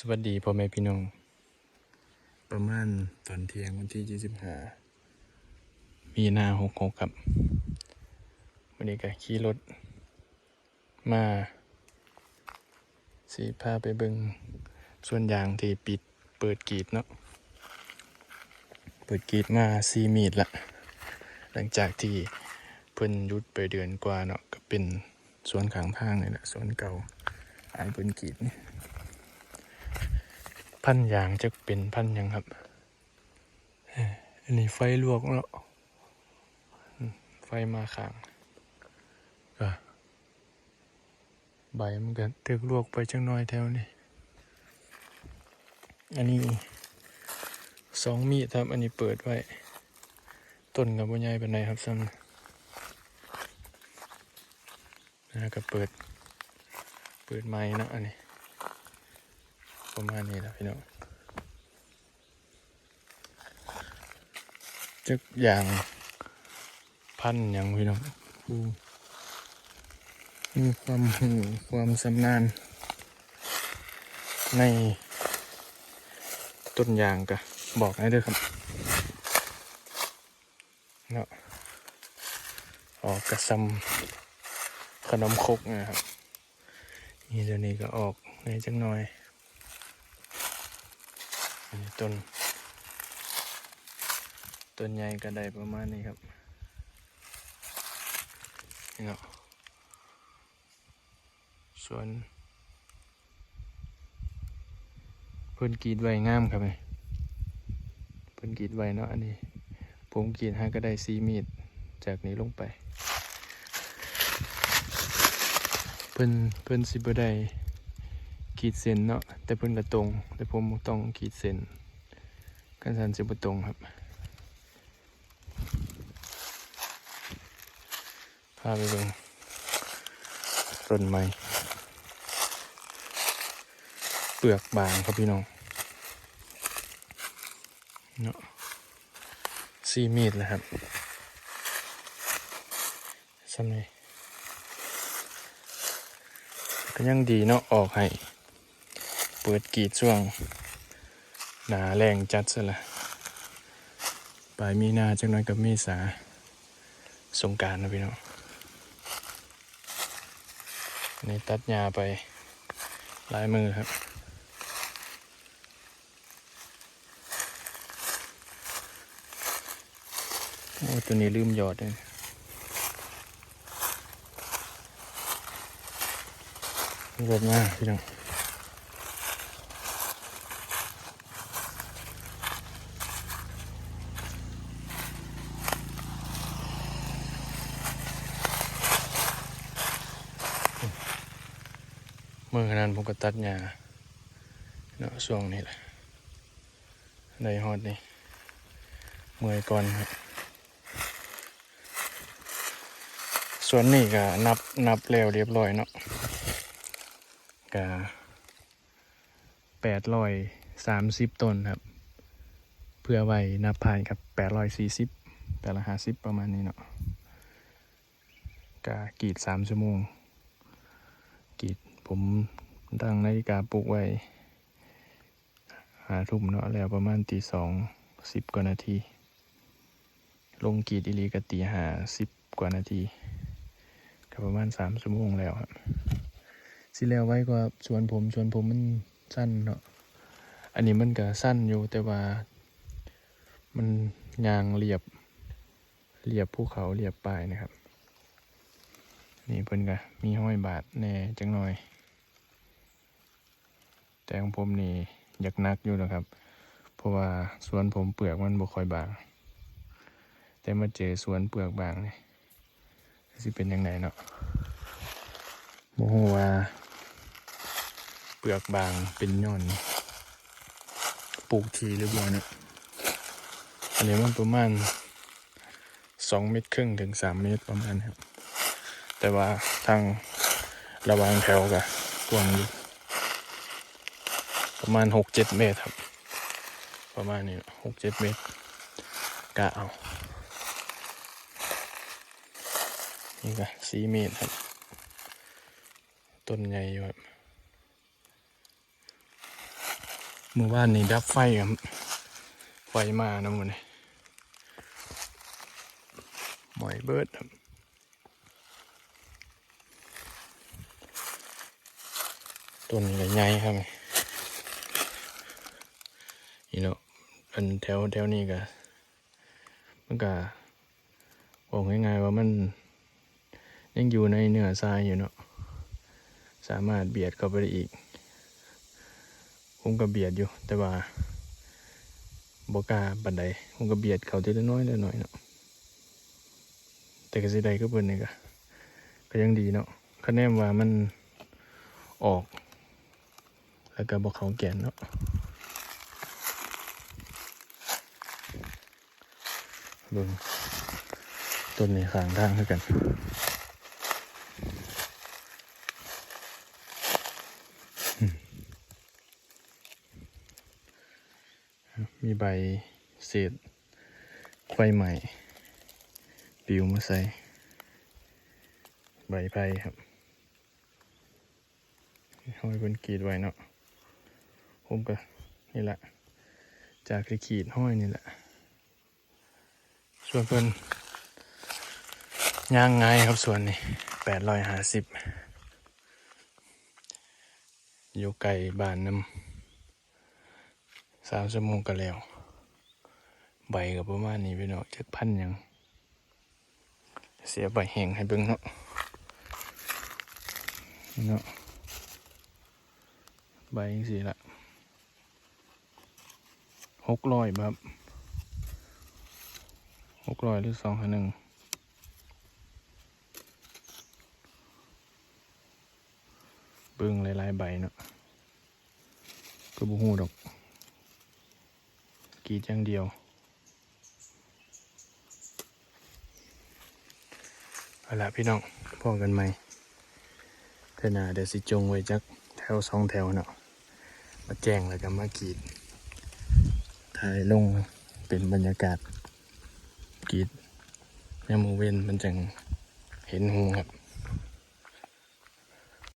สวัสดีพ่อแม่พี่น้อง ประมาณตอนเที่ยงวันที่25มีนาหกหกครับ วันนี้ก็ขี่รถ มาสีพาไปเบิงส่วนยางที่ปิดเปิดกรีดเนาะเปิดกรีดมาซีมีดละหลังจากที่เพิ่นหยุดไปเดือนกว่าเนาะก็เป็นสวนขางทางนี่แหละสวนเก่าอายเพิ่นกรีดนี่ พันยางจะเป็นพันยังครับอันนี้ไฟลวกแล้วไฟมาขางก็ใบมันก็ถึกลวกไปจังน้อยแถวนี้ อันนี้สองมีดครับ อันนี้เปิดไว้ ต้นกับว่ใหญ่เป็นไรครับซ้ำนะก็เปิด เปิดไม้นะอันนี้ ประมาณนี้แหละพี่น้องจักอย่างพันอย่างพี่น้องผู้มีความหูความสำนานในต้นยางก็บอกให้ด้วยครับเนาะออกกระซำขนมครกนะครับนี่เดี๋ยวนี้ก็ออกในจังหน่อย ต้นต้นใหญ่ก็ได้ประมาณนี้ครับนี่เนาะส่วนเพิ่นกีดไว้งามครับไงเพิ่นกีดไว้เนาะอันนี้ ผมกีดให้ก็ได้ซีมีดจากนี้ลงไป เพิ่นเพิ่นสิบได้ขีดเส้นเนาะแต่เพิ่นก็ตรง แต่ผมต้องขีดเส้น กันสันสิบตรงครับพาไปเบิ่งต้นไม้เปลือกบางครับพี่น้องเนาะซีมีดแหละครับซ้ำนี่ก็ยังดีเนาะออกให้ เปิดกีดช่วง หนาแรงจัดซะละปลายมีนาจังน้อยกับเมษาสงการนะพี่น้องอันตัดหญ้าไปหลายมือครับโอ้ตัวนี้ลืมหยอดเลยรถมากพี่น้อง มื่อขนาดผมก็ตัดหญ้าเนาะช่วงนี้แหละในฮอดนี่เมื่อยก่อนครับส่วนนี้ก็นับนับแล้วเรียบร้อยเนาะก็แปดร้อยสามสิบต้นครับ เพื่อไว้นับผ่านครับแปดร้อยสี่สิบแต่ละห้าสิบประมาณนี้เนาะก็กรีดสามชั่วโมงกรีด ผมตั้งนาฬิกาปลุกไว้หาทุ่มเนาะแล้วประมาณตีสองสิบกว่านาที ลงกีดอีหลีกตีหาสิบกว่านาทีก็ประมาณสามชั่วโมงแล้วครับสิแล้วไว้กว่าชวนผมชวนผมมันสั้นเนาะอันนี้มันก็สั้นอยู่แต่ว่า มันยางเรียบเรียบภูเขาเรียบป่ายนะครับ นี่เพิ่นก็มีห้อยบาทแน่จังหน่อย แต่ของผมนี่อยากนักอยู่นะครับ เพราะว่าสวนผมเปลือกมันบ่ค่อยบาง แต่มาเจอสวนเปลือกบางนี่สิเป็นยังไงเนาะโมโหว่าเปลือกบางเป็นย้อนปลูกทีหรือบ่เนี่ยอันนี้มันประมาณสองเมตรครึ่งถึงสามเมตรประมาณนี้ครับ แต่ว่าทางระวางแถวกับกวางอยู่ ประมาณหกเจ็ดเมตรครับ ประมาณนี้หกเจ็ดเมตรกะเอานี่ก็สี่เมตรครับ ต้นใหญ่อยู่ครับเมื่อวานนี้ดับไฟครับ ไฟมานะมันนี่หมอยเบิดครับต้นใหญ่ครับ นี่เนาะอันแถวแถวนี้ก็มันก็บอกง่ายๆว่ามันยังอยู่ในเนื้อทรายอยู่เนาะสามารถเบียดเข้าไปได้อีก ผมก็เบียดอยู่ แต่ว่าบกาบันไดผมก็เบียดเขาทีละน้อยละน้อยเนาะแต่ก็สิได้ก็เพิ่นนี่ก็ก็ยังดีเนาะคะแนนว่ามันออก แล้วก็บอกเขาแก่นเนาะ บิ่งต้นนี้ข้างทางคือกันมีใบเศษไฟใหม่ปลิวมาใส่ใบไผ่ครับห้อยเป็นกีดไว้เนาะผมก็นี่แหละ จากที่ขีดห้อยนี่แหละ วนเพิ่นย่างง่ายครับส่วนนี้แปดร้อยห้าสิบอยู่ไก่บ้านน้ำสามชั่วโมงก็แล้ว ใบกับประมาณนี้พี่เนาะจักพันยัง เสียใบแห้งให้เบิ่งเนาะนี่เนาะใบสีละหกร้อยครับ หกร้อยหรือสองพันหนึ่งเบิ่งหลายๆใบเนาะก็บ่ฮู้ดอก กีดอย่างเดียว เอาละพี่น้องพ่อกันไหมเทนาเดี๋ยวสิจงไว้จักแถวสองแถวเนาะมาแจ้งแล้วก็มากีดถ่ายลงเป็นบรรยากาศ กรีดยามมือเว้นมันจังเห็นหูครับ